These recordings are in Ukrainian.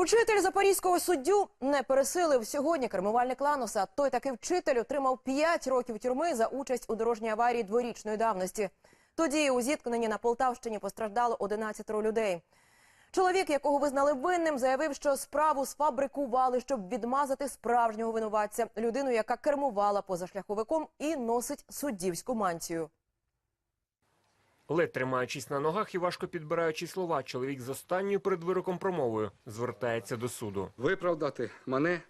Учитель запорізького суддю не пересилив сьогодні кермувальник Лануса. Той такий вчитель отримав 5 років тюрми за участь у дорожній аварії дворічної давності. Тоді у зіткненні на Полтавщині постраждало 11 людей. Чоловік, якого визнали винним, заявив, що справу сфабрикували, щоб відмазати справжнього винуватця, людину, яка кермувала позашляховиком і носить суддівську мантію. Ледь тримаючись на ногах і важко підбираючи слова, чоловік з останньою перед вироком промовою звертається до суду. виправдати мене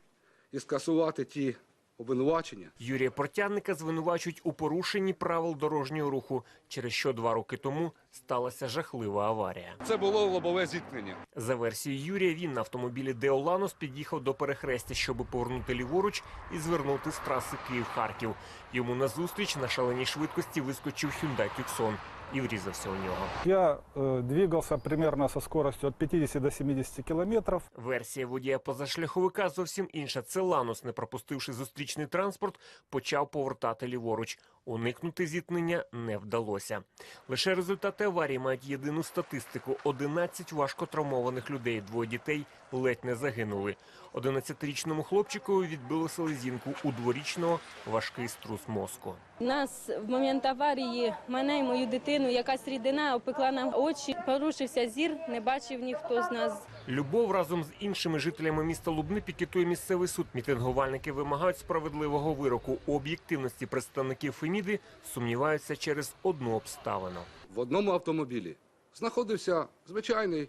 і скасувати ті обвинувачення, Юрія Портянника звинувачують у порушенні правил дорожнього руху, через що два роки тому сталася жахлива аварія. Це було лобове зіткнення. За версією Юрія, він на автомобілі Деоланос під'їхав до перехрестя, щоб повернути ліворуч і звернути з траси Київ-Харків. Йому назустріч на шаленій швидкості вискочив Hyundai Tucson і врізався у нього. Я е, двигався примерно со скоростю від 50 до 70 кілометрів. Версія водія позашляховика зовсім інша. Це ланус, не пропустивши зустрічний транспорт, почав повертати ліворуч. Уникнути зіткнення не вдалося. Лише результати аварії мають єдину статистику: 11 важко травмованих людей, двоє дітей ледь не загинули. 11-річному хлопчику відбило селезінку, у дворічного важкий струс мозку. Нас в момент аварії мене і мою дитину якась рідина опекла нам очі, порушився зір, не бачив ніхто з нас. Любов разом з іншими жителями міста Лубни пікетує місцевий суд. Мітингувальники вимагають справедливого вироку. У об'єктивності представників Феміди сумніваються через одну обставину. В одному автомобілі знаходився звичайний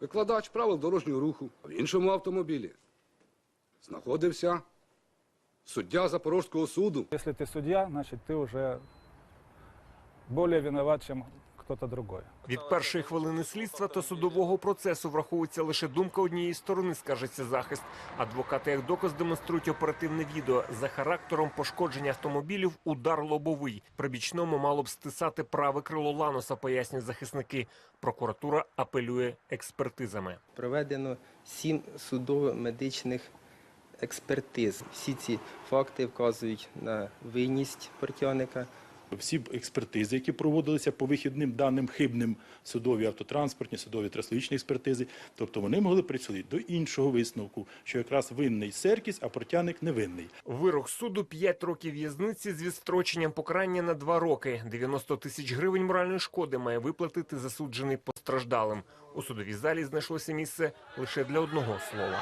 викладач правил дорожнього руху, в іншому автомобілі знаходився суддя Запорозького суду. Если ты судья, значит ты уже более виноват, чем кто-то другой. Від першої хвилини слідства та судового процесу враховується лише думка однієї сторони, скажеться захист. Адвокати як доказ демонструють оперативне відео. За характером пошкодження автомобілів удар лобовий. При бічному мало б стисати праве крило Ланоса, пояснюють захисники. Прокуратура апелює експертизами. Проведено сім судово-медичних експертиз. Всі ці факти вказують на винність портяника. Всі експертизи, які проводилися по вихідним даним хибним судові автотранспортні, судові трасловічні експертизи, тобто вони могли прийти до іншого висновку, що якраз винний Серкіс, а протяник невинний. Вирок суду 5 років в'язниці з відстроченням покарання на 2 роки. 90 тисяч гривень моральної шкоди має виплатити засуджений постраждалим. У судовій залі знайшлося місце лише для одного слова.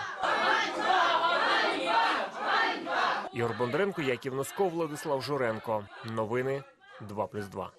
Ігор Бондаренко, Яків Носков, Владислав Журенко. Новини 2+,2.